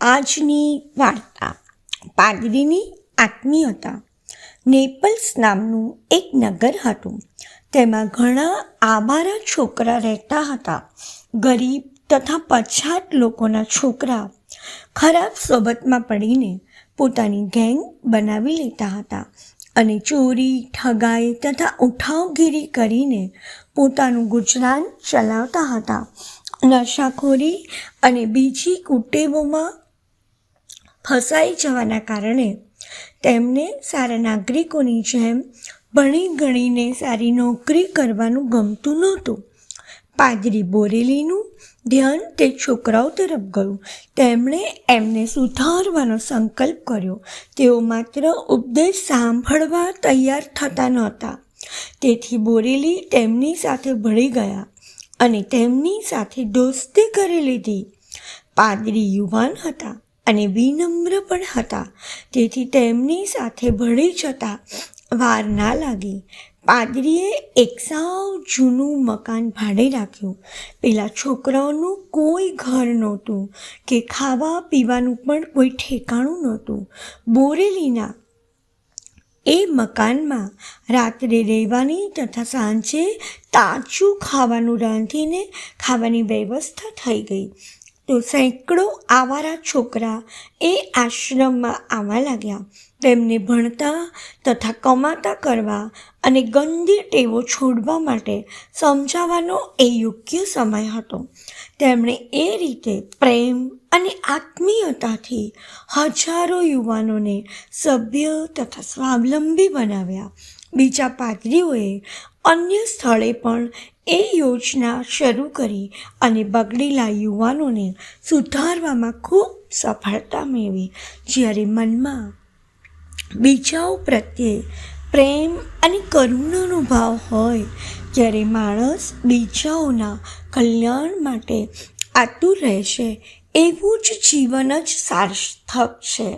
આજની વાર્તા પાદરીની આત્મીયતા. નેપલ્સ નામનું એક નગર હતું. તેમાં ઘણા આવારા છોકરા રહેતા હતા. ગરીબ તથા પછાત લોકોના છોકરા ખરાબ સોબતમાં પડીને પોતાની ગેંગ બનાવી લેતા હતા અને ચોરી, ઠગાઈ તથા ઉઠાવગીરી કરીને પોતાનું ગુજરાન ચલાવતા હતા. નશાખોરી અને બીજી કુટેવોમાં ફસાઈ જવાના કારણે તેમને સારા નાગરિકોની જેમ ભણી ગણીને સારી નોકરી કરવાનું ગમતું નહોતું. પાદરી બોરેલીનું ધ્યાન તે છોકરાઓ તરફ ગયું. તેમણે એમને સુધારવાનો સંકલ્પ કર્યો. તેઓ માત્ર ઉપદેશ સાંભળવા તૈયાર થતા નહોતા. તેથી બોરેલી તેમની સાથે ભળી ગયા અને તેમની સાથે દોસ્તી કરી લીધી. પાદરી યુવાન હતા. અને વિનમ્ર પણ હતા. તેથી તેમની સાથે ભળી જતા વાર ના લાગી. પાદરીએ એક સાવ જૂનું મકાન ભાડે રાખ્યું. પેલા છોકરાઓનું કોઈ ઘર નહોતું કે ખાવા પીવાનું પણ કોઈ ઠેકાણું નહોતું. બોરેલીના એ મકાનમાં રાત્રે રહેવાની તથા સાંજે તાજું ખાવાનું રાંધીને ખાવાની વ્યવસ્થા થઈ ગઈ. તો સેંકડો આવારા છોકરા એ આશ્રમમાં આવવા લાગ્યા. તેમને ભણતા તથા કમાતા કરવા અને ગંદી ટેવો છોડવા માટે સમજાવવાનો એ યોગ્ય સમય હતો. તેમણે એ રીતે પ્રેમ અને આત્મીયતાથી હજારો યુવાનોને સભ્ય તથા સ્વાવલંબી બનાવ્યા. બીજા પાદરીઓએ અન્ય સ્થળે પણ એ યોજના શરૂ કરી અને બગડેલા યુવાનોને સુધારવામાં ખૂબ સફળતા મેળવી. જ્યારે મનમાં બીજાઓ પ્રત્યે પ્રેમ અને કરુણાનો ભાવ હોય, ત્યારે માણસ બીજાઓના કલ્યાણ માટે આતુર રહેશે, એવું જ જીવન જ સાર્થક છે.